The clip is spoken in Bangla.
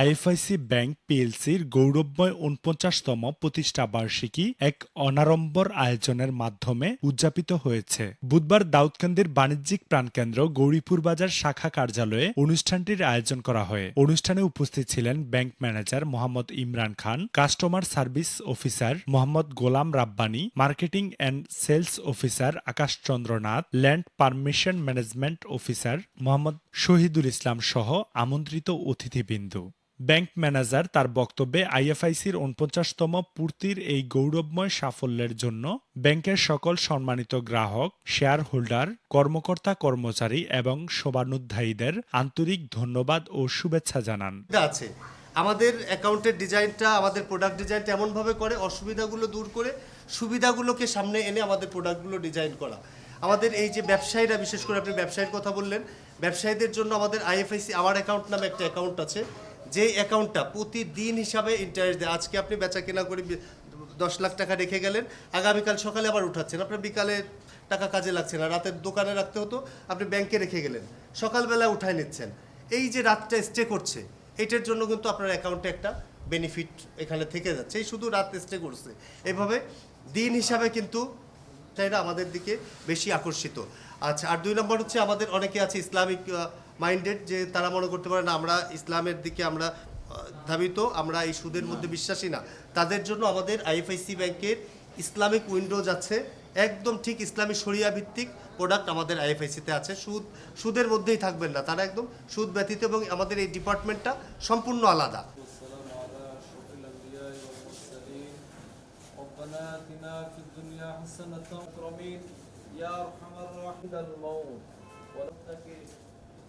আইএফআইসি ব্যাংক পিএলসির গৌরবময় উনপঞ্চাশতম প্রতিষ্ঠা বার্ষিকী এক অনাড়ম্বর আয়োজনের মাধ্যমে উদযাপিত হয়েছে। বুধবার দাউদকান্দির বাণিজ্যিক প্রাণকেন্দ্র গৌরীপুর বাজার শাখা কার্যালয়ে অনুষ্ঠানটির আয়োজন করা হয়। অনুষ্ঠানে উপস্থিত ছিলেন bank manager Mohammad Imran Khan, customer service officer Mohammad Golam Rabbani, marketing and sales officer Akash Chandranath land permission management officer Mohammad Shahidul Islam সহ আমন্ত্রিত অতিথিবৃন্দ। ব্যাংক ম্যানেজার তার বক্তব্যে আইএফআইসির উনপঞ্চাশতম পূর্তির এই গৌরবময় সাফল্যের জন্য ব্যাংকের সকল সম্মানিত গ্রাহক শেয়ার হোল্ডার কর্মকর্তা কর্মচারী এবং শোভানুধ্যায়ীদের আন্তরিক ধন্যবাদ ও শুভেচ্ছা জানান। আছে। আমাদের অ্যাকাউন্টের ডিজাইনটা, আমাদের প্রোডাক্ট ডিজাইনটা এমনভাবে করে, অসুবিধাগুলো দূর করে, সুবিধাগুলোকে সামনে এনে আমাদের প্রোডাক্টগুলো ডিজাইন করা। আমাদের এই যে ব্যবসায়ীরা, বিশেষ করে আপনি ব্যবসায়ীর কথা বললেন, ব্যবসায়ীদের জন্য আমাদের আইএফআইসি, আমার অ্যাকাউন্ট নামে একটা অ্যাকাউন্ট আছে। যে অ্যাকাউন্টটা প্রতিদিন হিসাবে ইন্টারেস্ট দেয়। আজকে আপনি বেচা কেনা করে দশ লাখ টাকা রেখে গেলেন, আগামীকাল সকালে আবার উঠাচ্ছেন। আপনার বিকালে টাকা কাজে লাগছে না, রাতের দোকানে রাখতে হতো, আপনি ব্যাংকে রেখে গেলেন। সকালবেলা উঠায় নিচ্ছেন। এই যে রাতটা স্টে করছে, এটার জন্য কিন্তু আপনার অ্যাকাউন্টে একটা বেনিফিট এখানে থেকে যাচ্ছে। এই শুধু রাত স্টে করছে। এভাবে দিন হিসাবে কিন্তু চাহিদা আমাদের দিকে বেশি আকর্ষিত। আচ্ছা আর দুই নম্বর হচ্ছে আমাদের অনেকে আছে ইসলামিক মাইন্ডেড যে তারা মনে করতে পারে না আমরা ইসলামের দিকে আমরা আহ, ধাবিত আমরা এই সুদের মধ্যে বিশ্বাসী না তাদের জন্য আমাদের আইএফআইসি ব্যাংকের ইসলামিক উইন্ডোজ আছে একদম ঠিক ইসলামী শরিয়া ভিত্তিক প্রোডাক্ট আমাদের আইএফআইসিতে আছে সুদ সুদের মধ্যেই থাকবেন না তারা একদম সুদ ব্যতীত এবং আমাদের এই ডিপার্টমেন্টটা সম্পূর্ণ আলাদা والسلام على أشرف الأنبياء والمرسلين ربنا آتنا في الدنيا حسنة أكرمين يا أرحم الراحمين الموت ولتك প্রতিষ্ঠানের সকল কাজগুলোকে